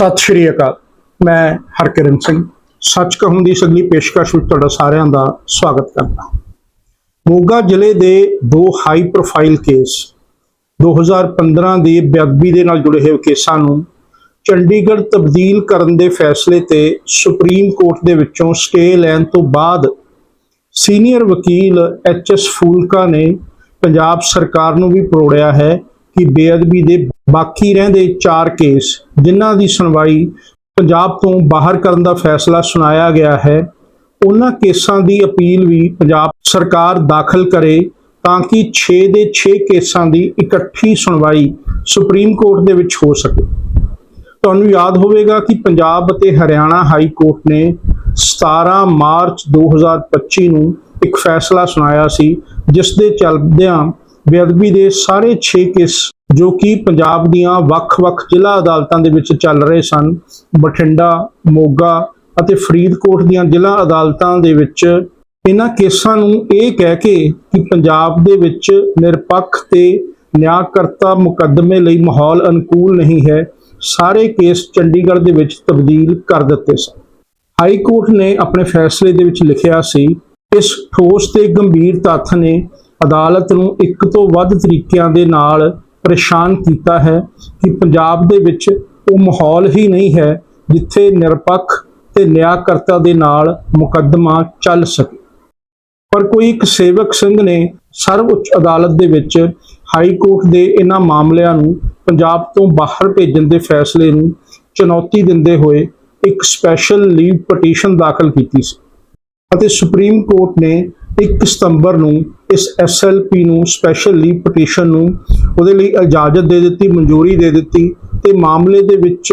ਸਤਿ ਸ਼੍ਰੀ ਅਕਾਲ। ਮੈਂ ਹਰਕਿਰਨ ਸਿੰਘ। ਸੱਚ ਕਹੂੰ ਦੀ ਸਗਲੀ ਪੇਸ਼ਕਸ਼ ਵਿੱਚ ਤੁਹਾਡਾ ਸਾਰਿਆਂ ਦਾ ਸਵਾਗਤ ਕਰਦਾ ਮੋਗਾ ਜ਼ਿਲ੍ਹੇ ਦੇ ਦੋ ਹਾਈ ਪ੍ਰੋਫਾਈਲ ਕੇਸ 2015 ਦੀ ਬੇਅਦਬੀ ਦੇ ਨਾਲ ਜੁੜੇ ਹੋਏ ਕੇਸਾਂ ਨੂੰ ਚੰਡੀਗੜ੍ਹ ਤਬਦੀਲ ਕਰਨ ਦੇ ਫੈਸਲੇ ਤੇ ਸੁਪਰੀਮ ਕੋਰਟ ਦੇ ਵਿੱਚੋਂ ਸਟੇ ਲੈਣ ਤੋਂ ਬਾਅਦ ਸੀਨੀਅਰ ਵਕੀਲ ਐਚ ਐਸ ਫੂਲਕਾ ਨੇ ਪੰਜਾਬ ਸਰਕਾਰ ਨੂੰ ਵੀ ਪਰੋੜਿਆ ਹੈ। ਕਿ ਬੇਅਦਬੀ ਦੇ ਬਾਕੀ ਰਹਿੰਦੇ 4 ਕੇਸ ਜਿਨ੍ਹਾਂ ਦੀ ਸੁਣਵਾਈ ਪੰਜਾਬ ਤੋਂ ਬਾਹਰ ਕਰਨ ਦਾ ਫੈਸਲਾ ਸੁਣਾਇਆ ਗਿਆ ਹੈ, ਉਹਨਾਂ ਕੇਸਾਂ ਦੀ ਅਪੀਲ ਵੀ ਪੰਜਾਬ ਸਰਕਾਰ ਦਾਖਲ ਕਰੇ ਤਾਂ ਕਿ 6 ਦੇ 6 ਕੇਸਾਂ ਦੀ ਇਕੱਠੀ ਸੁਣਵਾਈ ਸੁਪਰੀਮ ਕੋਰਟ ਦੇ ਵਿੱਚ ਹੋ ਸਕੇ। ਤੁਹਾਨੂੰ ਯਾਦ ਹੋਵੇਗਾ ਕਿ ਪੰਜਾਬ ਅਤੇ ਹਰਿਆਣਾ ਹਾਈ ਕੋਰਟ ਨੇ 17 ਮਾਰਚ 2025 ਨੂੰ ਇੱਕ ਫੈਸਲਾ ਸੁਣਾਇਆ ਸੀ, ਜਿਸ ਦੇ ਚੱਲਦਿਆਂ ਬੇਅਦਬੀ ਦੇ ਸਾਰੇ 6 ਕੇਸ ਜੋ ਕਿ ਪੰਜਾਬ ਦੀਆਂ ਵੱਖ-ਵੱਖ ਜ਼ਿਲ੍ਹਾ ਅਦਾਲਤਾਂ ਦੇ ਵਿੱਚ ਚੱਲ ਰਹੇ ਸਨ, ਬਠਿੰਡਾ, ਮੋਗਾ ਅਤੇ ਫਰੀਦਕੋਟ ਦੀਆਂ ਜ਼ਿਲ੍ਹਾ ਅਦਾਲਤਾਂ ਦੇ ਵਿੱਚ, ਇਹਨਾਂ ਕੇਸਾਂ ਨੂੰ ਇਹ ਕਹਿ ਕੇ ਕਿ ਪੰਜਾਬ ਦੇ ਵਿੱਚ ਨਿਰਪੱਖ ਤੇ ਨਿਆਂਕਰਤਾ ਮੁਕੱਦਮੇ ਲਈ ਮਾਹੌਲ ਅਨੁਕੂਲ ਨਹੀਂ ਹੈ, ਸਾਰੇ ਕੇਸ ਚੰਡੀਗੜ੍ਹ ਦੇ ਵਿੱਚ ਤਬਦੀਲ ਕਰ ਦਿੱਤੇ ਸਨ। ਹਾਈ ਕੋਰਟ ਨੇ ਆਪਣੇ ਫੈਸਲੇ ਦੇ ਵਿੱਚ ਲਿਖਿਆ ਸੀ, ਇਸ ਠੋਸ ਤੇ ਗੰਭੀਰ ਤੱਥ ਨੇ ਅਦਾਲਤ ਨੂੰ ਇੱਕ ਤੋਂ ਵੱਧ ਤਰੀਕਿਆਂ ਦੇ ਨਾਲ ਪਰੇਸ਼ਾਨ ਕੀਤਾ ਹੈ ਕਿ ਪੰਜਾਬ ਦੇ ਵਿੱਚ ਉਹ ਮਾਹੌਲ ਹੀ ਨਹੀਂ ਹੈ ਜਿੱਥੇ ਨਿਰਪੱਖ ਤੇ ਨਿਆਂਕਰਤਾ ਦੇ ਨਾਲ ਮੁਕੱਦਮਾ ਚੱਲ ਸਕੇ। ਪਰ ਕੋਈ ਇੱਕ ਸੇਵਕ ਸਿੰਘ ਨੇ ਸਰਵਉੱਚ ਅਦਾਲਤ ਦੇ ਵਿੱਚ ਹਾਈ ਕੋਰਟ ਦੇ ਇਹਨਾਂ ਮਾਮਲਿਆਂ ਨੂੰ ਪੰਜਾਬ ਤੋਂ ਬਾਹਰ ਭੇਜਣ ਦੇ ਫੈਸਲੇ ਨੂੰ ਚੁਣੌਤੀ ਦਿੰਦੇ ਹੋਏ ਇੱਕ ਸਪੈਸ਼ਲ ਲੀਵ ਪਟੀਸ਼ਨ ਦਾਖਲ ਕੀਤੀ ਸੀ। ਅਤੇ ਸੁਪਰੀਮ ਕੋਰਟ ਨੇ 1 ਸਤੰਬਰ ਨੂੰ ਇਸ ਐਸਐਲਪੀ ਨੂੰ ਸਪੈਸ਼ਲ ਲੀਵ ਪਟੀਸ਼ਨ ਨੂੰ ਉਹਦੇ ਲਈ ਇਜਾਜ਼ਤ ਦੇ ਦਿੱਤੀ, ਮਨਜ਼ੂਰੀ ਦੇ ਦਿੱਤੀ ਤੇ ਮਾਮਲੇ ਦੇ ਵਿੱਚ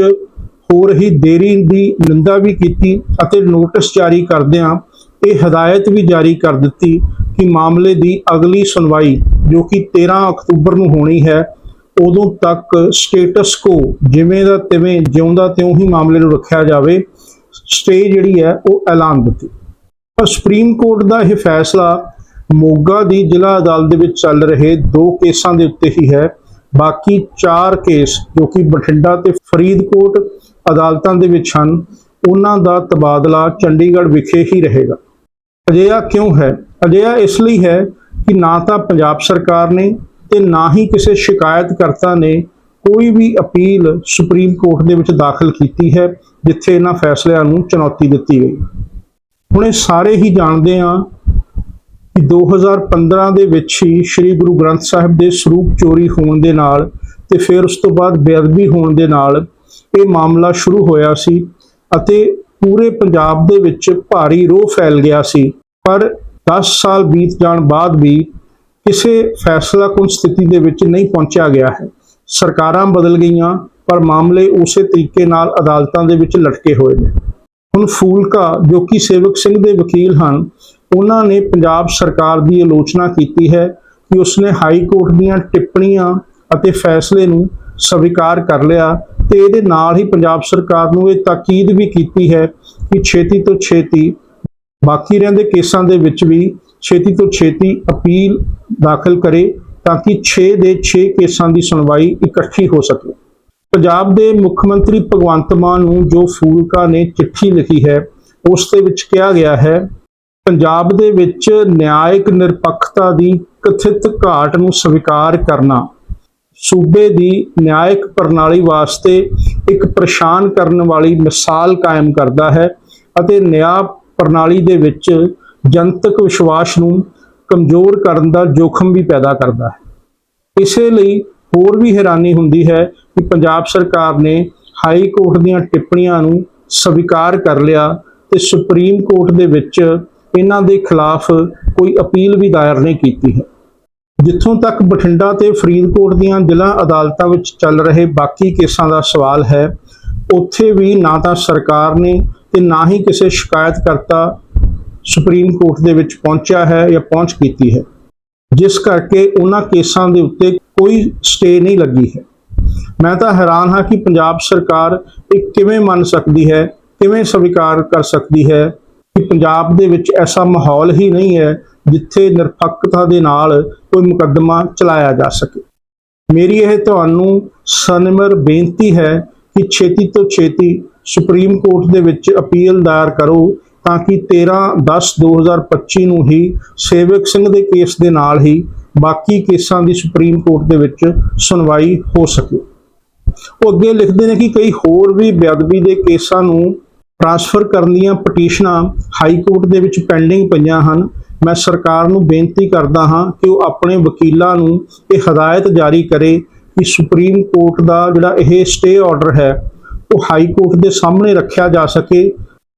ਹੋ ਰਹੀ ਦੇਰੀ ਦੀ ਨਿੰਦਾ ਵੀ ਕੀਤੀ ਅਤੇ ਨੋਟਿਸ ਜਾਰੀ ਕਰਦਿਆਂ ਇਹ ਹਦਾਇਤ ਵੀ ਜਾਰੀ ਕਰ ਦਿੱਤੀ ਕਿ ਮਾਮਲੇ ਦੀ ਅਗਲੀ ਸੁਣਵਾਈ ਜੋ ਕਿ 13 ਅਕਤੂਬਰ ਨੂੰ ਹੋਣੀ ਹੈ, ਉਦੋਂ ਤੱਕ ਸਟੇਟਸ ਕੋ ਜਿਵੇਂ ਦਾ ਤਿਵੇਂ ਜਿਉਂਦਾ ਤਿਉਂ ਹੀ ਮਾਮਲੇ ਨੂੰ ਰੱਖਿਆ ਜਾਵੇ ਸਟੇ ਜਿਹੜੀ ਹੈ ਉਹ ਐਲਾਨ ਦਿੱਤੀ। ਪਰ ਸੁਪਰੀਮ ਕੋਰਟ ਦਾ ਇਹ ਫੈਸਲਾ ਮੋਗਾ ਦੀ ਜ਼ਿਲ੍ਹਾ ਅਦਾਲਤ ਦੇ ਵਿੱਚ ਚੱਲ ਰਹੇ ਦੋ ਕੇਸਾਂ ਦੇ ਉੱਤੇ ਹੀ ਹੈ। ਬਾਕੀ 4 ਕੇਸ ਜੋ ਕਿ ਬਠਿੰਡਾ ਤੇ ਫਰੀਦਕੋਟ ਅਦਾਲਤਾਂ ਦੇ ਵਿੱਚ ਹਨ, ਉਹਨਾਂ ਦਾ ਤਬਾਦਲਾ ਚੰਡੀਗੜ੍ਹ ਵਿਖੇ ਹੀ ਰਹੇਗਾ। ਅਜਿਹਾ ਕਿਉਂ ਹੈ? ਅਜਿਹਾ ਇਸ ਲਈ ਹੈ ਕਿ ਨਾ ਤਾਂ ਪੰਜਾਬ ਸਰਕਾਰ ਨੇ ਤੇ ਨਾ ਹੀ ਕਿਸੇ ਸ਼ਿਕਾਇਤਕਰਤਾ ਨੇ ਕੋਈ ਵੀ ਅਪੀਲ ਸੁਪਰੀਮ ਕੋਰਟ ਦੇ ਵਿੱਚ ਦਾਖਲ ਕੀਤੀ ਹੈ, ਜਿੱਥੇ ਇਹਨਾਂ ਫੈਸਲਿਆਂ ਨੂੰ ਚੁਣੌਤੀ ਦਿੱਤੀ ਗਈ। ਹੁਣੇ ਸਾਰੇ ਹੀ ਜਾਣਦੇ ਹਾਂ ਕਿ 2015 ਦੇ ਵਿੱਚ ਹੀ ਸ੍ਰੀ ਗੁਰੂ ਗ੍ਰੰਥ ਸਾਹਿਬ ਦੇ ਸਰੂਪ ਚੋਰੀ ਹੋਣ ਦੇ ਨਾਲ ਤੇ ਫਿਰ ਉਸ ਤੋਂ ਬਾਅਦ ਬੇਅਦਬੀ ਹੋਣ ਦੇ ਨਾਲ ਇਹ ਮਾਮਲਾ ਸ਼ੁਰੂ ਹੋਇਆ ਸੀ ਅਤੇ ਪੂਰੇ ਪੰਜਾਬ ਦੇ ਵਿੱਚ ਭਾਰੀ ਰੋਹ ਫੈਲ ਗਿਆ ਸੀ। ਪਰ 10 ਸਾਲ ਬੀਤ ਜਾਣ ਬਾਅਦ ਵੀ ਕਿਸੇ ਫੈਸਲਾ ਕੁਨ ਸਥਿਤੀ ਦੇ ਵਿੱਚ ਨਹੀਂ ਪਹੁੰਚਿਆ ਗਿਆ ਹੈ। ਸਰਕਾਰਾਂ ਬਦਲ ਗਈਆਂ, ਪਰ ਮਾਮਲੇ ਉਸੇ ਤਰੀਕੇ ਨਾਲ ਅਦਾਲਤਾਂ ਦੇ ਵਿੱਚ ਲਟਕੇ ਹੋਏ ਨੇ। ਹੁਣ ਫੂਲਕਾ, ਜੋ ਕਿ ਸੇਵਕ ਸਿੰਘ ਦੇ ਵਕੀਲ ਹਨ, ਉਹਨਾਂ ਨੇ ਪੰਜਾਬ ਸਰਕਾਰ ਦੀ ਆਲੋਚਨਾ ਕੀਤੀ ਹੈ ਕਿ ਉਸਨੇ ਹਾਈ ਕੋਰਟ ਦੀਆਂ ਟਿੱਪਣੀਆਂ ਅਤੇ ਫੈਸਲੇ ਨੂੰ ਸਵੀਕਾਰ ਕਰ ਲਿਆ ਤੇ ਇਹਦੇ ਨਾਲ ਹੀ ਪੰਜਾਬ ਸਰਕਾਰ ਨੂੰ ਇਹ ਤਾਕੀਦ ਵੀ ਕੀਤੀ ਹੈ ਕਿ ਛੇਤੀ ਤੋਂ ਛੇਤੀ, ਬਾਕੀ ਰਹਿੰਦੇ ਕੇਸਾਂ ਦੇ ਵਿੱਚ ਵੀ ਛੇਤੀ ਤੋਂ ਛੇਤੀ ਅਪੀਲ ਦਾਖਲ ਕਰੇ ਤਾਂ ਕਿ 6 ਦੇ 6 ਕੇਸਾਂ ਦੀ ਸੁਣਵਾਈ ਇਕੱਠੀ ਹੋ ਸਕੇ। ਪੰਜਾਬ ਦੇ ਮੁੱਖ ਮੰਤਰੀ ਭਗਵੰਤ ਮਾਨ ਨੂੰ ਜੋ ਫੂਲਕਾ ਨੇ ਚਿੱਠੀ ਲਿਖੀ ਹੈ, ਉਸ ਦੇ ਵਿੱਚ ਕਿਹਾ ਗਿਆ ਹੈ, ਪੰਜਾਬ ਦੇ ਵਿੱਚ ਨਿਆਇਕ ਨਿਰਪੱਖਤਾ ਦੀ ਕਥਿਤ ਘਾਟ ਨੂੰ ਸਵੀਕਾਰ ਕਰਨਾ, ਸੂਬੇ ਦੀ ਨਿਆਇਕ ਪ੍ਰਣਾਲੀ ਵਾਸਤੇ ਇੱਕ ਪਰੇਸ਼ਾਨ ਕਰਨ ਵਾਲੀ ਮਿਸਾਲ ਕਾਇਮ ਕਰਦਾ ਹੈ ਅਤੇ ਨਿਆਂ ਪ੍ਰਣਾਲੀ ਦੇ ਵਿੱਚ ਜਨਤਕ ਵਿਸ਼ਵਾਸ ਨੂੰ ਕਮਜ਼ੋਰ ਕਰਨ ਦਾ ਜੋਖਮ ਵੀ ਪੈਦਾ ਕਰਦਾ ਹੈ। ਇਸੇ ਲਈ ਹੋਰ ਵੀ ਹੈਰਾਨੀ ਹੁੰਦੀ ਹੈ ਕਿ ਪੰਜਾਬ ਸਰਕਾਰ ਨੇ ਹਾਈ ਕੋਰਟ ਦੀਆਂ ਟਿੱਪਣੀਆਂ ਨੂੰ ਸਵੀਕਾਰ ਕਰ ਲਿਆ ਤੇ ਸੁਪਰੀਮ ਕੋਰਟ ਦੇ ਵਿੱਚ ਇਹਨਾਂ ਦੇ ਖਿਲਾਫ ਕੋਈ ਅਪੀਲ ਵੀ ਦਾਇਰ ਨਹੀਂ ਕੀਤੀ ਹੈ। ਜਿੱਥੋਂ ਤੱਕ ਬਠਿੰਡਾ ਤੇ ਫਰੀਦਕੋਟ ਦੀਆਂ ਜ਼ਿਲ੍ਹਾ ਅਦਾਲਤਾਂ ਵਿੱਚ ਚੱਲ ਰਹੇ ਬਾਕੀ ਕੇਸਾਂ ਦਾ ਸਵਾਲ ਹੈ, ਉੱਥੇ ਵੀ ਨਾ ਤਾਂ ਸਰਕਾਰ ਨੇ ਤੇ ਨਾ ਹੀ ਕਿਸੇ ਸ਼ਿਕਾਇਤਕਰਤਾ ਸੁਪਰੀਮ ਕੋਰਟ ਦੇ ਵਿੱਚ ਪਹੁੰਚਿਆ ਹੈ ਜਾਂ ਪਹੁੰਚ ਕੀਤੀ ਹੈ। ਜਿਸ ਕਰਕੇ ਉਹਨਾਂ ਕੇਸਾਂ ਦੇ ਉੱਤੇ ਕੋਈ ਸਟੇ ਨਹੀਂ ਲੱਗੀ ਹੈ। ਮੈਂ ਤਾਂ ਹੈਰਾਨ ਹਾਂ ਕਿ ਪੰਜਾਬ ਸਰਕਾਰ ਇਹ ਕਿਵੇਂ ਮੰਨ ਸਕਦੀ ਹੈ, ਕਿਵੇਂ ਸਵੀਕਾਰ ਕਰ ਸਕਦੀ ਹੈ ਕਿ ਪੰਜਾਬ ਦੇ ਵਿੱਚ ਐਸਾ ਮਾਹੌਲ ਹੀ ਨਹੀਂ ਹੈ ਜਿੱਥੇ ਨਿਰਪੱਖਤਾ ਦੇ ਨਾਲ ਕੋਈ ਮੁਕੱਦਮਾ ਚਲਾਇਆ ਜਾ ਸਕੇ। ਮੇਰੀ ਇਹ ਤੁਹਾਨੂੰ ਸਨਮਰ ਬੇਨਤੀ ਹੈ ਕਿ ਛੇਤੀ ਤੋਂ ਛੇਤੀ ਸੁਪਰੀਮ ਕੋਰਟ ਦੇ ਵਿੱਚ ਅਪੀਲ ਦਾਇਰ ਕਰੋ ਤਾਂ ਕਿ 13/10/2025 ਨੂੰ ਹੀ ਸੇਵਕ ਸਿੰਘ ਦੇ ਕੇਸ ਦੇ ਨਾਲ ਹੀ ਬਾਕੀ ਕੇਸਾਂ ਦੀ ਸੁਪਰੀਮ ਕੋਰਟ ਦੇ ਵਿੱਚ ਸੁਣਵਾਈ ਹੋ ਸਕੇ। ਉਹ ਅੱਗੇ ਲਿਖਦੇ ਨੇ ਕਿ ਕਈ ਹੋਰ ਵੀ ਬੇਅਦਬੀ ਦੇ ਕੇਸਾਂ ਨੂੰ ਟ੍ਰਾਂਸਫਰ ਕਰਨ ਦੀਆਂ ਪਟੀਸ਼ਨਾਂ ਹਾਈ ਕੋਰਟ ਦੇ ਵਿੱਚ ਪੈਂਡਿੰਗ ਪਈਆਂ ਹਨ। ਮੈਂ ਸਰਕਾਰ ਨੂੰ ਬੇਨਤੀ ਕਰਦਾ ਹਾਂ ਕਿ ਉਹ ਆਪਣੇ ਵਕੀਲਾਂ ਨੂੰ ਇਹ ਹਦਾਇਤ ਜਾਰੀ ਕਰੇ ਕਿ ਸੁਪਰੀਮ ਕੋਰਟ ਦਾ ਜਿਹੜਾ ਇਹ ਸਟੇ ਆਰਡਰ ਹੈ, ਉਹ ਹਾਈ ਕੋਰਟ ਦੇ ਸਾਹਮਣੇ ਰੱਖਿਆ ਜਾ ਸਕੇ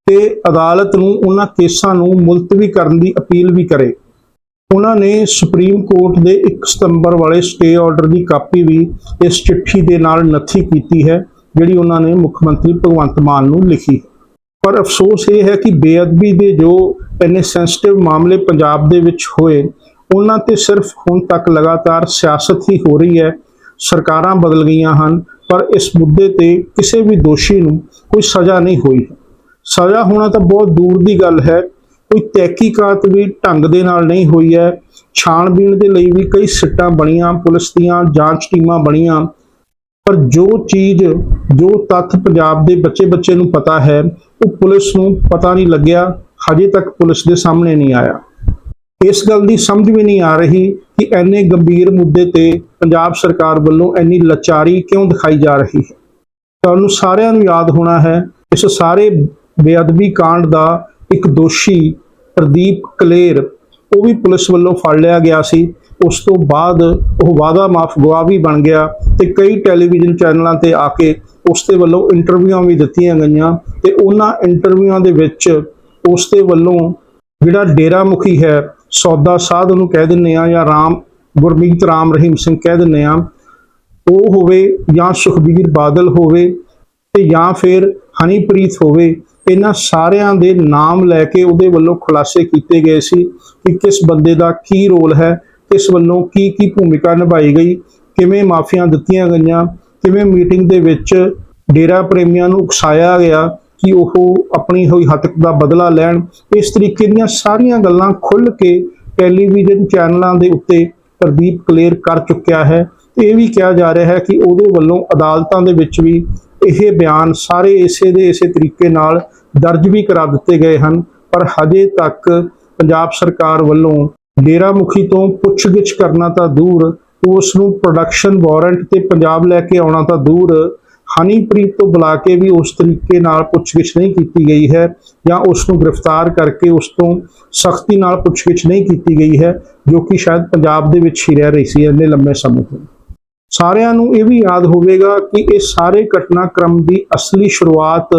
ਤੇ ਅਦਾਲਤ ਨੂੰ ਉਹਨਾਂ ਕੇਸਾਂ ਨੂੰ ਮੁਲਤਵੀ ਕਰਨ ਦੀ ਅਪੀਲ ਵੀ ਕਰੇ। ਉਹਨਾਂ ਨੇ ਸੁਪਰੀਮ ਕੋਰਟ ਦੇ 1 ਸਤੰਬਰ ਵਾਲੇ ਸਟੇ ਆਰਡਰ ਦੀ ਕਾਪੀ ਵੀ ਇਸ ਚਿੱਠੀ ਦੇ ਨਾਲ ਨੱਥੀ ਕੀਤੀ ਹੈ, ਜਿਹੜੀ ਉਹਨਾਂ ਨੇ ਮੁੱਖ ਮੰਤਰੀ ਭਗਵੰਤ ਮਾਨ ਨੂੰ ਲਿਖੀ ਪਰ ਅਫਸੋਸ ਇਹ ਹੈ ਕਿ ਬੇਅਦਬੀ ਦੇ ਜੋ ਇੰਨੇ ਸੈਂਸਿਟਿਵ ਮਾਮਲੇ ਪੰਜਾਬ ਦੇ ਵਿੱਚ ਹੋਏ, ਉਹਨਾਂ ਤੇ ਸਿਰਫ ਹੁਣ ਤੱਕ ਲਗਾਤਾਰ ਸਿਆਸਤ ਹੀ ਹੋ ਰਹੀ ਹੈ। ਸਰਕਾਰਾਂ ਬਦਲ ਗਈਆਂ ਹਨ, ਪਰ ਇਸ ਮੁੱਦੇ ਤੇ ਕਿਸੇ ਵੀ ਦੋਸ਼ੀ ਨੂੰ ਕੋਈ ਸਜ਼ਾ ਨਹੀਂ ਹੋਈ। ਸਜ਼ਾ ਹੋਣਾ ਤਾਂ ਬਹੁਤ ਦੂਰ ਦੀ ਗੱਲ ਹੈ ਕੋਈ ਤਹਿਕੀਕਾਤ ਵੀ ਢੰਗ ਦੇ ਨਾਲ ਨਹੀਂ ਹੋਈ ਹੈ। ਛਾਣਬੀਣ ਦੇ ਲਈ ਵੀ ਕਈ ਸਿੱਟਾਂ ਬਣੀਆਂ, ਪੁਲਿਸ ਦੀਆਂ ਜਾਂਚ ਟੀਮਾਂ ਬਣੀਆਂ। ਪਰ ਜੋ ਚੀਜ਼, ਜੋ ਤੱਥ ਪੰਜਾਬ ਦੇ ਬੱਚੇ ਬੱਚੇ ਨੂੰ ਪਤਾ ਹੈ, ਉਹ ਪੁਲਿਸ ਨੂੰ ਪਤਾ ਨਹੀਂ ਲੱਗਿਆ। ਹਜੇ ਤੱਕ ਪੁਲਿਸ ਦੇ ਸਾਹਮਣੇ ਨਹੀਂ ਆਇਆ। ਇਸ ਗੱਲ ਦੀ ਸਮਝ ਵੀ ਨਹੀਂ ਆ ਰਹੀ ਕਿ ਐਨੇ ਗੰਭੀਰ ਮੁੱਦੇ ਤੇ ਪੰਜਾਬ ਸਰਕਾਰ ਵੱਲੋਂ ਐਨੀ ਲਾਚਾਰੀ ਕਿਉਂ ਦਿਖਾਈ ਜਾ ਰਹੀ ਹੈ। ਤੁਹਾਨੂੰ ਸਾਰਿਆਂ ਨੂੰ ਯਾਦ ਹੋਣਾ ਹੈ, ਇਸ ਸਾਰੇ ਬੇਅਦਬੀ ਕਾਂਡ ਦਾ ਇੱਕ ਦੋਸ਼ੀ ਪ੍ਰਦੀਪ ਕਲੇਰ, ਉਹ ਵੀ ਪੁਲਿਸ ਵੱਲੋਂ ਫੜ ਲਿਆ ਗਿਆ ਸੀ। ਉਸ ਤੋਂ ਬਾਅਦ ਉਹ ਵਾਦਾ ਮਾਫ ਗਵਾਹ ਵੀ ਬਣ ਗਿਆ ਤੇ ਕਈ ਟੈਲੀਵਿਜ਼ਨ ਚੈਨਲਾਂ ਤੇ ਆ ਕੇ ਉਸ ਦੇ ਵੱਲੋਂ ਇੰਟਰਵਿਊਆਂ ਵੀ ਦਿੱਤੀਆਂ ਗਈਆਂ ਤੇ ਉਹਨਾਂ ਇੰਟਰਵਿਊਆਂ ਦੇ ਵਿੱਚ ਉਸ ਦੇ ਵੱਲੋਂ ਜਿਹੜਾ ਡੇਰਾ ਮੁਖੀ ਹੈ, ਸੌਦਾ ਸਾਧ ਨੂੰ ਕਹਿ ਦਿੰਨੇ ਆ ਜਾਂ ਰਾਮ, ਗੁਰਮੀਤ ਰਾਮ ਰਹੀਮ ਸਿੰਘ ਕਹਿ ਦਿੰਨੇ ਆ ਉਹ ਹੋਵੇ ਜਾਂ ਸੁਖਬੀਰ ਬਾਦਲ ਹੋਵੇ ਤੇ ਜਾਂ ਫਿਰ ਹਨੀਪ੍ਰੀਤ ਹੋਵੇ ਇਹਨਾਂ ਸਾਰਿਆਂ ਦੇ ਨਾਮ ਲੈ ਕੇ ਉਹਦੇ ਵੱਲੋਂ ਖੁਲਾਸੇ ਕੀਤੇ ਗਏ ਸੀ ਕਿ ਕਿਸ ਬੰਦੇ ਦਾ ਕੀ ਰੋਲ ਹੈ, ਕਿਸ ਵੱਲੋਂ ਕੀ ਕੀ ਭੂਮਿਕਾ ਨਿਭਾਈ ਗਈ, ਕਿਵੇਂ ਮਾਫੀਆਂ ਦਿੱਤੀਆਂ ਗਈਆਂ, ਕਿਵੇਂ ਮੀਟਿੰਗ ਦੇ ਵਿੱਚ ਡੇਰਾ ਪ੍ਰੇਮੀਆਂ ਨੂੰ ਉਕਸਾਇਆ ਗਿਆ ਕਿ ਉਹ ਆਪਣੀ ਹੋਈ ਹੱਤਕ ਦਾ ਬਦਲਾ ਲੈਣ। ਇਸ ਤਰੀਕੇ ਦੀਆਂ ਸਾਰੀਆਂ ਗੱਲਾਂ ਖੁੱਲ੍ਹ ਕੇ ਟੈਲੀਵਿਜ਼ਨ ਚੈਨਲਾਂ ਦੇ ਉੱਤੇ ਪ੍ਰਦੀਪ ਕਲੇਰ ਕਰ ਚੁੱਕਿਆ ਹੈ। ਇਹ ਵੀ ਕਿਹਾ ਜਾ ਰਿਹਾ ਹੈ ਕਿ ਉਹਦੇ ਵੱਲੋਂ ਅਦਾਲਤਾਂ ਦੇ ਵਿੱਚ ਵੀ ਇਹ ਬਿਆਨ ਸਾਰੇ ਇਸੇ ਦੇ ਇਸੇ ਤਰੀਕੇ ਨਾਲ ਦਰਜ ਵੀ ਕਰਾ ਦਿੱਤੇ ਗਏ ਹਨ, ਪਰ ਹਜੇ ਤੱਕ ਪੰਜਾਬ ਸਰਕਾਰ ਵੱਲੋਂ ਡੇਰਾ ਮੁਖੀ ਤੋਂ ਪੁੱਛਗਿੱਛ ਕਰਨਾ ਤਾਂ ਦੂਰ ਉਸ ਨੂੰ ਪ੍ਰੋਡਕਸ਼ਨ ਵਾਰੰਟ ਤੇ ਪੰਜਾਬ ਲੈ ਕੇ ਆਉਣਾ ਤਾਂ ਦੂਰ, ਹਨੀਪ੍ਰੀਤ ਤੋਂ ਬੁਲਾ ਕੇ ਵੀ ਉਸ ਤਰੀਕੇ ਨਾਲ ਪੁੱਛਗਿੱਛ ਨਹੀਂ ਕੀਤੀ ਗਈ ਹੈ ਜਾਂ ਉਸ ਨੂੰ ਗ੍ਰਿਫਤਾਰ ਕਰਕੇ ਉਸ ਤੋਂ ਸਖਤੀ ਨਾਲ ਪੁੱਛਗਿੱਛ ਨਹੀਂ ਕੀਤੀ ਗਈ ਹੈ, ਜੋ ਕਿ ਸ਼ਾਇਦ ਪੰਜਾਬ ਦੇ ਵਿੱਚ ਹੀ ਰਹਿ ਰਹੀ ਸੀ ਇੰਨੇ ਲੰਮੇ ਸਮੇਂ ਤੋਂ। ਸਾਰਿਆਂ ਨੂੰ ਇਹ ਵੀ ਯਾਦ ਹੋਵੇਗਾ ਕਿ ਇਹ ਸਾਰੇ ਘਟਨਾਕ੍ਰਮ ਦੀ ਅਸਲੀ ਸ਼ੁਰੂਆਤ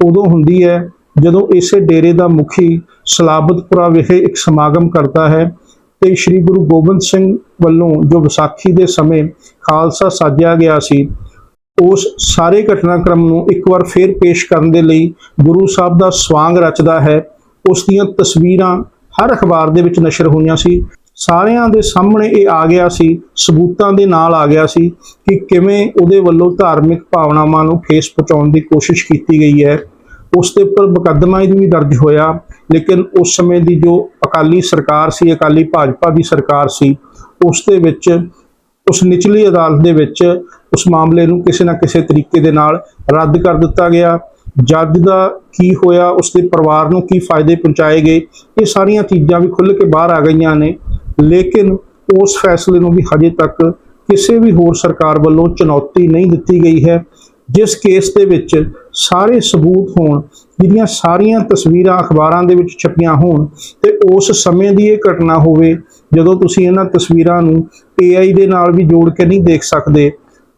ਉਦੋਂ ਹੁੰਦੀ ਹੈ ਜਦੋਂ ਇਸੇ ਡੇਰੇ ਦਾ ਮੁਖੀ ਸਲਾਬਤਪੁਰਾ ਵਿਖੇ ਇੱਕ ਸਮਾਗਮ ਕਰਦਾ ਹੈ ਤੇ ਸ੍ਰੀ ਗੁਰੂ ਗੋਬਿੰਦ ਸਿੰਘ ਵੱਲੋਂ ਜੋ ਵਿਸਾਖੀ ਦੇ ਸਮੇਂ ਖਾਲਸਾ ਸਾਜਿਆ ਗਿਆ ਸੀ, ਉਸ ਸਾਰੇ ਘਟਨਾਕ੍ਰਮ ਨੂੰ ਇੱਕ ਵਾਰ ਫੇਰ ਪੇਸ਼ ਕਰਨ ਦੇ ਲਈ ਗੁਰੂ ਸਾਹਿਬ ਦਾ ਸਵਾਂਗ ਰਚਦਾ ਹੈ। ਉਸ ਦੀਆਂ ਤਸਵੀਰਾਂ ਹਰ ਅਖਬਾਰ ਦੇ ਵਿੱਚ ਨਸ਼ਰ ਹੋਈਆਂ ਸੀ। ਸਾਰਿਆਂ ਦੇ ਸਾਹਮਣੇ ਇਹ ਆ ਗਿਆ ਸੀ, ਸਬੂਤਾਂ ਦੇ ਨਾਲ ਆ ਗਿਆ ਸੀ ਕਿ ਕਿਵੇਂ ਉਹਦੇ ਵੱਲੋਂ ਧਾਰਮਿਕ ਭਾਵਨਾਵਾਂ ਨੂੰ ਠੇਸ ਪਹੁੰਚਾਉਣ ਦੀ ਕੋਸ਼ਿਸ਼ ਕੀਤੀ ਗਈ ਹੈ। ਉਸ ਦੇ ਉੱਪਰ ਮੁਕੱਦਮਾ ਵੀ ਦਰਜ ਹੋਇਆ, ਲੇਕਿਨ ਉਸ ਸਮੇਂ ਦੀ ਜੋ ਅਕਾਲੀ ਸਰਕਾਰ ਸੀ, ਅਕਾਲੀ ਭਾਜਪਾ ਦੀ ਸਰਕਾਰ ਸੀ, ਉਸ ਦੇ ਵਿੱਚ, ਉਸ ਨਿਚਲੀ ਅਦਾਲਤ ਦੇ ਵਿੱਚ ਉਸ ਮਾਮਲੇ ਨੂੰ ਕਿਸੇ ਨਾ ਕਿਸੇ ਤਰੀਕੇ ਦੇ ਨਾਲ ਰੱਦ ਕਰ ਦਿੱਤਾ ਗਿਆ। ਜੱਜ ਦਾ ਕੀ ਹੋਇਆ, ਉਸ ਦੇ ਪਰਿਵਾਰ ਨੂੰ ਕੀ ਫਾਇਦੇ ਪਹੁੰਚਾਏ ਗਏ, ਇਹ ਸਾਰੀਆਂ ਚੀਜ਼ਾਂ ਵੀ ਖੁੱਲ੍ਹ ਕੇ ਬਾਹਰ ਆ ਗਈਆਂ ਨੇ। ਲੇਕਿਨ ਉਸ ਫੈਸਲੇ ਨੂੰ ਵੀ ਹਜੇ ਤੱਕ ਕਿਸੇ ਵੀ ਹੋਰ ਸਰਕਾਰ ਵੱਲੋਂ ਚੁਣੌਤੀ ਨਹੀਂ ਦਿੱਤੀ ਗਈ ਹੈ, ਜਿਸ ਕੇਸ ਦੇ ਵਿੱਚ ਸਾਰੇ ਸਬੂਤ ਹੋਣ ਜਿਹਦੀਆਂ ਸਾਰੀਆਂ ਤਸਵੀਰਾਂ ਅਖਬਾਰਾਂ ਦੇ ਵਿੱਚ ਛਪੀਆਂ ਹੋਣ ਤੇ ਉਸ ਸਮੇਂ ਦੀ ਇਹ ਘਟਨਾ ਹੋਵੇ, ਜਦੋਂ ਤੁਸੀਂ ਇਹਨਾਂ ਤਸਵੀਰਾਂ ਨੂੰ AI ਦੇ ਨਾਲ ਵੀ ਜੋੜ ਕੇ ਨਹੀਂ ਦੇਖ ਸਕਦੇ,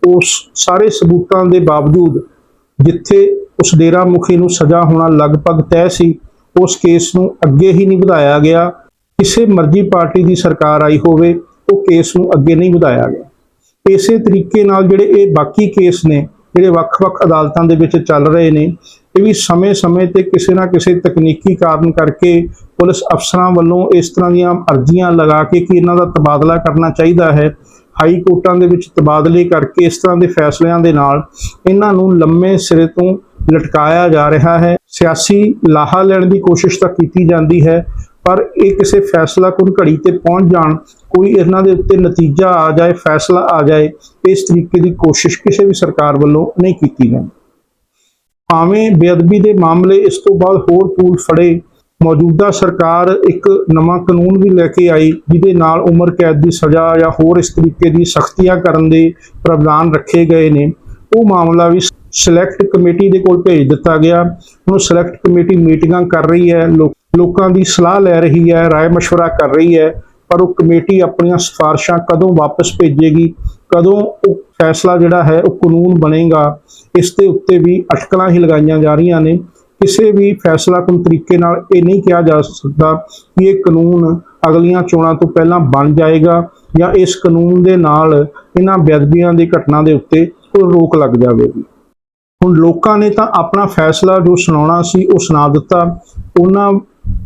ਉਸ ਸਾਰੇ ਸਬੂਤਾਂ ਦੇ ਬਾਵਜੂਦ ਜਿੱਥੇ ਉਸ ਡੇਰਾ ਮੁਖੀ ਨੂੰ ਸਜ਼ਾ ਹੋਣਾ ਲਗਭਗ ਤੈਅ ਸੀ, ਉਸ ਕੇਸ ਨੂੰ ਅੱਗੇ ਹੀ ਨਹੀਂ ਵਧਾਇਆ ਗਿਆ ਕਿਸੇ ਮਰਜ਼ੀ ਪਾਰਟੀ ਦੀ ਸਰਕਾਰ ਆਈ ਹੋਵੇ, ਉਹ ਕੇਸ ਨੂੰ ਅੱਗੇ ਨਹੀਂ ਵਧਾਇਆ ਗਿਆ। ਇਸੇ ਤਰੀਕੇ ਨਾਲ ਜਿਹੜੇ ਇਹ ਬਾਕੀ ਕੇਸ ਨੇ, ਜਿਹੜੇ ਵੱਖ-ਵੱਖ ਅਦਾਲਤਾਂ ਦੇ ਵਿੱਚ ਚੱਲ ਰਹੇ ਨੇ, ਇਹ ਵੀ ਸਮੇਂ-ਸਮੇਂ ਤੇ ਕਿਸੇ ਨਾ ਕਿਸੇ ਤਕਨੀਕੀ ਕਾਰਨ ਕਰਕੇ ਪੁਲਿਸ ਅਫਸਰਾਂ ਵੱਲੋਂ ਇਸ ਤਰ੍ਹਾਂ ਦੀਆਂ ਅਰਜ਼ੀਆਂ ਲਗਾ ਕੇ ਕਿ ਇਹਨਾਂ ਦਾ ਤਬਾਦਲਾ ਕਰਨਾ ਚਾਹੀਦਾ ਹੈ, ਹਾਈ ਕੋਰਟਾਂ ਦੇ ਵਿੱਚ ਤਬਾਦਲੇ ਕਰਕੇ ਇਸ ਤਰ੍ਹਾਂ ਦੇ ਫੈਸਲਿਆਂ ਦੇ ਨਾਲ ਇਹਨਾਂ ਨੂੰ ਲੰਮੇ ਸਿਰੇ ਤੋਂ ਲਟਕਾਇਆ ਜਾ ਰਿਹਾ ਹੈ। ਸਿਆਸੀ ਲਾਹਾ ਲੈਣ ਦੀ ਕੋਸ਼ਿਸ਼ ਤਾਂ ਕੀਤੀ ਜਾਂਦੀ ਹੈ ਪਰ ਇਹ ਕਿਸੇ ਫੈਸਲਾ ਕੋਲ ਘੜੀ ਤੇ ਪਹੁੰਚ ਜਾਣ, ਕੋਈ ਇਹਨਾਂ ਦੇ ਉੱਤੇ ਨਤੀਜਾ ਆ ਜਾਏ, ਫੈਸਲਾ ਆ ਜਾਏ, ਇਸ ਤਰੀਕੇ ਦੀ ਕੋਸ਼ਿਸ਼ ਕਿਸੇ ਵੀ ਸਰਕਾਰ ਵੱਲੋਂ ਨਹੀਂ ਕੀਤੀ ਜਾਂਦੀ। ਭਾਵੇਂ ਬੇਅਦਬੀ ਦੇ ਮਾਮਲੇ ਇਸ ਤੋਂ ਬਾਅਦ ਹੋਰ ਪੂਲ ਫੜੇ, ਮੌਜੂਦਾ ਸਰਕਾਰ ਇੱਕ ਨਵਾਂ ਕਾਨੂੰਨ ਵੀ ਲੈ ਕੇ ਆਈ, ਜਿਹਦੇ ਨਾਲ ਉਮਰ, ਕੈਦ ਦੀ ਸਜ਼ਾ ਜਾਂ ਹੋਰ ਇਸ ਤਰੀਕੇ ਦੀ ਸਖਤੀਆਂ ਕਰਨ ਦੇ ਪ੍ਰਾਵਧਾਨ ਰੱਖੇ ਗਏ ਨੇ। ਉਹ ਮਾਮਲਾ ਵੀ ਸਿਲੈਕਟ ਕਮੇਟੀ ਦੇ ਕੋਲ ਭੇਜ ਦਿੱਤਾ ਗਿਆ। ਹੁਣ ਸਿਲੈਕਟ ਕਮੇਟੀ ਮੀਟਿੰਗਾਂ ਕਰ ਰਹੀ ਹੈ। ਲੋਕ- ਲੋਕਾਂ ਦੀ ਸਲਾਹ ਲੈ ਰਹੀ ਹੈ ਰਾਏ مشورہ ਕਰ ਰਹੀ ਹੈ ਪਰ ਉਹ ਕਮੇਟੀ ਆਪਣੀਆਂ ਸਿਫਾਰਸ਼ਾਂ ਕਦੋਂ ਵਾਪਸ ਭੇਜੇਗੀ ਕਦੋਂ ਉਹ ਫੈਸਲਾ ਜਿਹੜਾ ਹੈ ਉਹ ਕਾਨੂੰਨ ਬਣੇਗਾ ਇਸ ਦੇ ਉੱਤੇ ਵੀ ਅਟਕਲਾਂ ਹੀ ਲਗਾਈਆਂ ਜਾ ਰਹੀਆਂ ਨੇ ਕਿਸੇ ਵੀ ਫੈਸਲਾ ਕੁਨ ਤਰੀਕੇ ਨਾਲ ਇਹ ਨਹੀਂ ਕਿਹਾ ਜਾ ਸਕਦਾ ਕਿ ਇਹ ਕਾਨੂੰਨ ਅਗਲੀਆਂ ਚੋਣਾਂ ਤੋਂ ਪਹਿਲਾਂ ਬਣ ਜਾਏਗਾ ਜਾਂ ਇਸ ਕਾਨੂੰਨ ਦੇ ਨਾਲ ਇਹਨਾਂ ਬੇਅਦਬੀਆਂ ਦੀ ਘਟਨਾ ਦੇ ਉੱਤੇ ਕੋਈ ਰੋਕ ਲੱਗ ਜਾਵੇਗੀ ਹੁਣ ਲੋਕਾਂ ਨੇ ਤਾਂ ਆਪਣਾ ਫੈਸਲਾ ਜੋ ਸੁਣਾਉਣਾ ਸੀ ਉਹ ਸੁਣਾ ਦਿੱਤਾ ਉਹਨਾਂ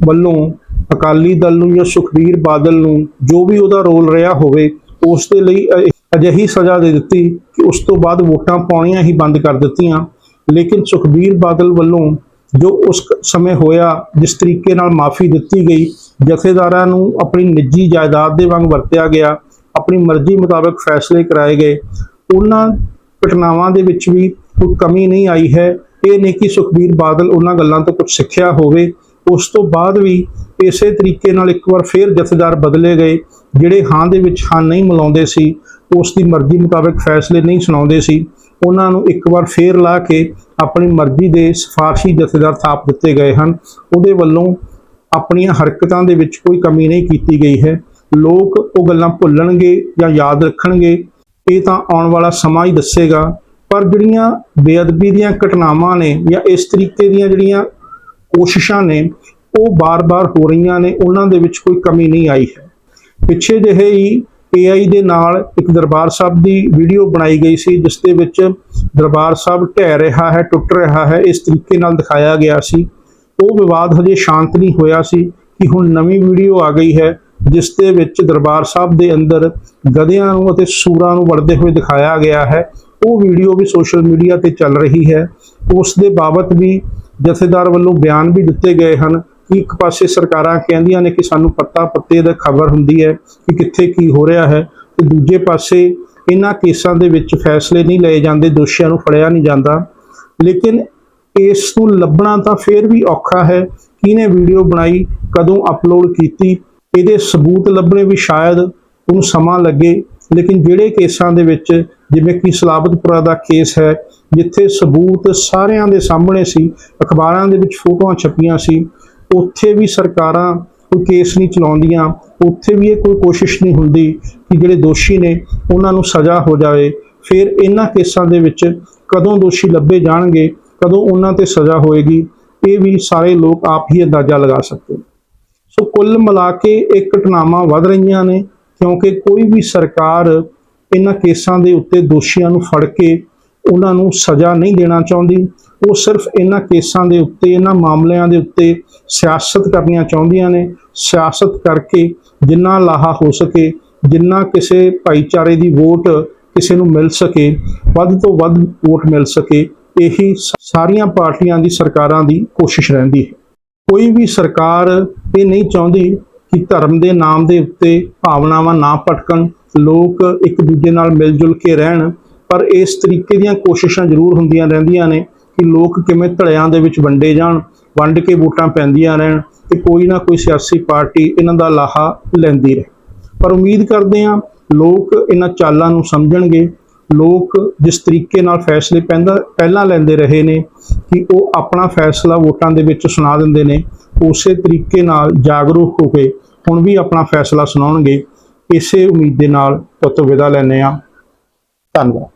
ਵੱਲੋਂ ਅਕਾਲੀ ਦਲ ਨੂੰ ਜਾਂ ਸੁਖਬੀਰ ਬਾਦਲ ਨੂੰ ਜੋ ਵੀ ਉਹਦਾ ਰੋਲ ਰਿਹਾ ਹੋਵੇ, ਉਸ ਦੇ ਲਈ ਅਜਿਹੀ ਸਜ਼ਾ ਦੇ ਦਿੱਤੀ ਕਿ ਉਸ ਤੋਂ ਬਾਅਦ ਵੋਟਾਂ ਪਾਉਣੀਆਂ ਹੀ ਬੰਦ ਕਰ ਦਿੱਤੀਆਂ। ਲੇਕਿਨ ਸੁਖਬੀਰ ਬਾਦਲ ਵੱਲੋਂ ਜੋ ਉਸ ਸਮੇਂ ਹੋਇਆ, ਜਿਸ ਤਰੀਕੇ ਨਾਲ ਮਾਫੀ ਦਿੱਤੀ ਗਈ, ਜਥੇਦਾਰਾਂ ਨੂੰ ਆਪਣੀ ਨਿੱਜੀ ਜਾਇਦਾਦ ਦੇ ਵਾਂਗ ਵਰਤਿਆ ਗਿਆ, ਆਪਣੀ ਮਰਜ਼ੀ ਮੁਤਾਬਕ ਫੈਸਲੇ ਕਰਾਏ ਗਏ, ਉਹਨਾਂ ਘਟਨਾਵਾਂ ਦੇ ਵਿੱਚ ਵੀ ਕੋਈ ਕਮੀ ਨਹੀਂ ਆਈ ਹੈ। ਇਹ ਨਹੀਂ ਕਿ ਸੁਖਬੀਰ ਬਾਦਲ ਉਹਨਾਂ ਗੱਲਾਂ ਤੋਂ ਕੁਝ ਸਿੱਖਿਆ ਹੋਵੇ ਉਸ ਤੋਂ ਬਾਅਦ ਵੀ ਇਸੇ ਤਰੀਕੇ ਨਾਲ ਇੱਕ ਵਾਰ ਫੇਰ ਜਥੇਦਾਰ ਬਦਲੇ ਗਏ, ਜਿਹੜੇ ਹਾਂ ਦੇ ਵਿੱਚ ਹਾਂ ਨਹੀਂ ਮਿਲਾਉਂਦੇ ਸੀ, ਉਸ ਦੀ ਮਰਜ਼ੀ ਮੁਤਾਬਕ ਫੈਸਲੇ ਨਹੀਂ ਸੁਣਾਉਂਦੇ ਸੀ। ਉਹਨਾਂ ਨੂੰ ਇੱਕ ਵਾਰ ਫੇਰ ਲਾ ਕੇ ਆਪਣੀ ਮਰਜ਼ੀ ਦੇ ਸਿਫਾਰਸ਼ੀ ਜਥੇਦਾਰ ਥਾਪ ਦਿੱਤੇ ਗਏ ਹਨ। ਉਹਦੇ ਵੱਲੋਂ ਆਪਣੀਆਂ ਹਰਕਤਾਂ ਦੇ ਵਿੱਚ ਕੋਈ ਕਮੀ ਨਹੀਂ ਕੀਤੀ ਗਈ ਹੈ। ਲੋਕ ਉਹ ਗੱਲਾਂ ਭੁੱਲਣਗੇ ਜਾਂ ਯਾਦ ਰੱਖਣਗੇ, ਇਹ ਤਾਂ ਆਉਣ ਵਾਲਾ ਸਮਾਂ ਹੀ ਦੱਸੇਗਾ। ਪਰ ਜਿਹੜੀਆਂ ਬੇਅਦਬੀ ਦੀਆਂ ਘਟਨਾਵਾਂ ਨੇ ਜਾਂ ਇਸ ਤਰੀਕੇ ਦੀਆਂ ਜਿਹੜੀਆਂ ਕੋਸ਼ਿਸ਼ਾਂ ਨੇ, ਉਹ ਬਾਰ-ਬਾਰ ਹੋ ਰਹੀਆਂ ਨੇ, ਉਹਨਾਂ ਦੇ ਵਿੱਚ ਕੋਈ ਕਮੀ ਨਹੀਂ ਆਈ ਹੈ। ਪਿੱਛੇ ਜਿਹੇ ਹੀ AI ਦੇ ਨਾਲ ਇੱਕ ਦਰਬਾਰ ਸਾਹਿਬ ਦੀ ਵੀਡੀਓ ਬਣਾਈ ਗਈ ਸੀ, ਜਿਸ ਦੇ ਵਿੱਚ ਦਰਬਾਰ ਸਾਹਿਬ ਢਹਿ ਰਿਹਾ ਹੈ, ਟੁੱਟ ਰਿਹਾ ਹੈ, ਇਸ ਤਰੀਕੇ ਨਾਲ ਦਿਖਾਇਆ ਗਿਆ ਸੀ। ਉਹ ਵਿਵਾਦ ਹਜੇ ਸ਼ਾਂਤ ਨਹੀਂ ਹੋਇਆ ਸੀ ਕਿ ਹੁਣ ਨਵੀਂ ਵੀਡੀਓ ਆ ਗਈ ਹੈ, ਜਿਸ ਦੇ ਵਿੱਚ ਦਰਬਾਰ ਸਾਹਿਬ ਦੇ ਅੰਦਰ ਗਧਿਆਂ ਨੂੰ ਅਤੇ ਸੂਰਾਂ ਨੂੰ ਵੜਦੇ ਹੋਏ ਦਿਖਾਇਆ ਗਿਆ ਹੈ। ਉਹ ਵੀਡੀਓ ਵੀ ਸੋਸ਼ਲ ਮੀਡੀਆ ਤੇ ਚੱਲ ਰਹੀ ਹੈ। ਉਸ ਦੇ ਬਾਬਤ ਵੀ ਜਥੇਦਾਰ ਵੱਲੋਂ ਬਿਆਨ ਵੀ ਦਿੱਤੇ ਗਏ ਹਨ ਕਿ ਇੱਕ ਪਾਸੇ ਸਰਕਾਰਾਂ ਕਹਿੰਦੀਆਂ ਨੇ ਕਿ ਸਾਨੂੰ ਪੱਤਾ ਪੱਤੇ ਦਾ ਖਬਰ ਹੁੰਦੀ ਹੈ ਕਿ ਕਿੱਥੇ ਕੀ ਹੋ ਰਿਹਾ ਹੈ ਤੇ ਦੂਜੇ ਪਾਸੇ ਇਹਨਾਂ ਕੇਸਾਂ ਦੇ ਵਿੱਚ ਫੈਸਲੇ ਨਹੀਂ ਲਏ ਜਾਂਦੇ, ਦੋਸ਼ੀਆਂ ਨੂੰ ਫੜਿਆ ਨਹੀਂ ਜਾਂਦਾ। ਲੇਕਿਨ ਇਸ ਨੂੰ ਲੱਭਣਾ ਤਾਂ ਫੇਰ ਵੀ ਔਖਾ ਹੈ ਕਿਹਨੇ ਵੀਡੀਓ ਬਣਾਈ, ਕਦੋਂ ਅਪਲੋਡ ਕੀਤੀ, ਇਹਦੇ ਸਬੂਤ ਲੱਭਣੇ ਵੀ ਸ਼ਾਇਦ ਉਹਨੂੰ ਸਮਾਂ ਲੱਗੇ, ਲੇਕਿਨ ਜਿਹੜੇ ਕੇਸਾਂ ਦੇ ਵਿੱਚ ਜਿਵੇਂ ਕਿ ਸਲਾਬਤਪੁਰਾ ਦਾ ਕੇਸ ਹੈ, ਜਿੱਥੇ ਸਬੂਤ ਸਾਰਿਆਂ ਦੇ ਸਾਹਮਣੇ ਸੀ, ਅਖਬਾਰਾਂ ਦੇ ਵਿੱਚ ਫੋਟੋਆਂ ਛਪੀਆਂ ਸੀ। ਉੱਥੇ ਵੀ ਸਰਕਾਰਾਂ ਕੋਈ ਕੇਸ ਨਹੀਂ ਚਲਾਉਂਦੀਆਂ, ਉੱਥੇ ਵੀ ਇਹ ਕੋਈ ਕੋਸ਼ਿਸ਼ ਨਹੀਂ ਹੁੰਦੀ ਕਿ ਜਿਹੜੇ ਦੋਸ਼ੀ ਨੇ ਉਹਨਾਂ ਨੂੰ ਸਜ਼ਾ ਹੋ ਜਾਵੇ। ਫਿਰ ਇਹਨਾਂ ਕੇਸਾਂ ਦੇ ਵਿੱਚ ਕਦੋਂ ਦੋਸ਼ੀ ਲੱਭੇ ਜਾਣਗੇ, ਕਦੋਂ ਉਹਨਾਂ ਤੇ ਸਜ਼ਾ ਹੋਏਗੀ, ਇਹ ਵੀ ਸਾਰੇ ਲੋਕ ਆਪ ਹੀ ਅੰਦਾਜ਼ਾ ਲਗਾ ਸਕਦੇ ਸੋ ਕੁੱਲ ਮਿਲਾ ਕੇ ਇਹ ਘਟਨਾਵਾਂ ਵੱਧ ਰਹੀਆਂ ਨੇ, ਕਿਉਂਕਿ ਕੋਈ ਵੀ ਸਰਕਾਰ ਇਹਨਾਂ ਕੇਸਾਂ ਦੇ ਉੱਤੇ ਦੋਸ਼ੀਆਂ ਨੂੰ ਫੜ ਕੇ ਉਹਨਾਂ ਨੂੰ ਸਜ਼ਾ ਨਹੀਂ ਦੇਣਾ ਚਾਹੁੰਦੀ। ਉਹ ਸਿਰਫ ਇਹਨਾਂ ਕੇਸਾਂ ਦੇ ਉੱਤੇ, ਇਹਨਾਂ ਮਾਮਲਿਆਂ ਦੇ ਉੱਤੇ ਸਿਆਸਤ ਕਰਨੀਆਂ ਚਾਹੁੰਦੀਆਂ ਨੇ। ਸਿਆਸਤ ਕਰਕੇ ਜਿੰਨਾ ਲਾਹਾ ਹੋ ਸਕੇ, ਜਿੰਨਾ ਕਿਸੇ ਭਾਈਚਾਰੇ ਦੀ ਵੋਟ ਕਿਸੇ ਨੂੰ ਮਿਲ ਸਕੇ, ਵੱਧ ਤੋਂ ਵੱਧ ਵੋਟ ਮਿਲ ਸਕੇ, ਇਹੀ ਸਾਰੀਆਂ ਪਾਰਟੀਆਂ ਦੀ ਸਰਕਾਰਾਂ ਦੀ ਕੋਸ਼ਿਸ਼ ਰਹਿੰਦੀ ਹੈ। ਕੋਈ ਵੀ ਸਰਕਾਰ ਇਹ ਨਹੀਂ ਚਾਹੁੰਦੀ ਕਿ ਧਰਮ ਦੇ ਨਾਮ ਦੇ ਉੱਤੇ ਭਾਵਨਾਵਾਂ ਨਾ ਭਟਕਣ, ਲੋਕ ਇੱਕ ਦੂਜੇ ਨਾਲ ਮਿਲ ਜੁਲ ਕੇ ਰਹਿਣ, ਪਰ ਇਸ ਤਰੀਕੇ ਦੀਆਂ ਕੋਸ਼ਿਸ਼ਾਂ ਜ਼ਰੂਰ ਹੁੰਦੀਆਂ ਰਹਿੰਦੀਆਂ ਨੇ ਕਿ ਲੋਕ ਕਿਵੇਂ ਧੜਿਆਂ ਦੇ ਵਿੱਚ ਵੰਡੇ ਜਾਣ, ਵੰਡ ਕੇ ਵੋਟਾਂ ਪੈਂਦੀਆਂ ਰਹਿਣ ਤੇ ਕੋਈ ਨਾ ਕੋਈ ਸਿਆਸੀ ਪਾਰਟੀ ਇਹਨਾਂ ਦਾ ਲਾਹਾ ਲੈਂਦੀ ਰਹੇ। ਪਰ ਉਮੀਦ ਕਰਦੇ ਹਾਂ ਲੋਕ ਇਹਨਾਂ ਚਾਲਾਂ ਨੂੰ ਸਮਝਣਗੇ। ਲੋਕ ਜਿਸ ਤਰੀਕੇ ਨਾਲ ਫੈਸਲੇ ਪੈਂਦਾ, ਪਹਿਲਾਂ ਲੈਂਦੇ ਰਹੇ ਨੇ ਕਿ ਉਹ ਆਪਣਾ ਫੈਸਲਾ ਵੋਟਾਂ ਦੇ ਵਿੱਚ ਸੁਣਾ ਦਿੰਦੇ ਨੇ, ਉਸੇ ਤਰੀਕੇ ਨਾਲ ਜਾਗਰੂਕ ਹੋ ਕੇ ਹੁਣ ਵੀ ਆਪਣਾ ਫੈਸਲਾ ਸੁਣਾਉਣਗੇ। ਇਸੇ ਉਮੀਦ ਦੇ ਨਾਲ ਤੁਤ ਵਿਦਾ ਲੈਂਦੇ ਹਾਂ। ਧੰਨਵਾਦ।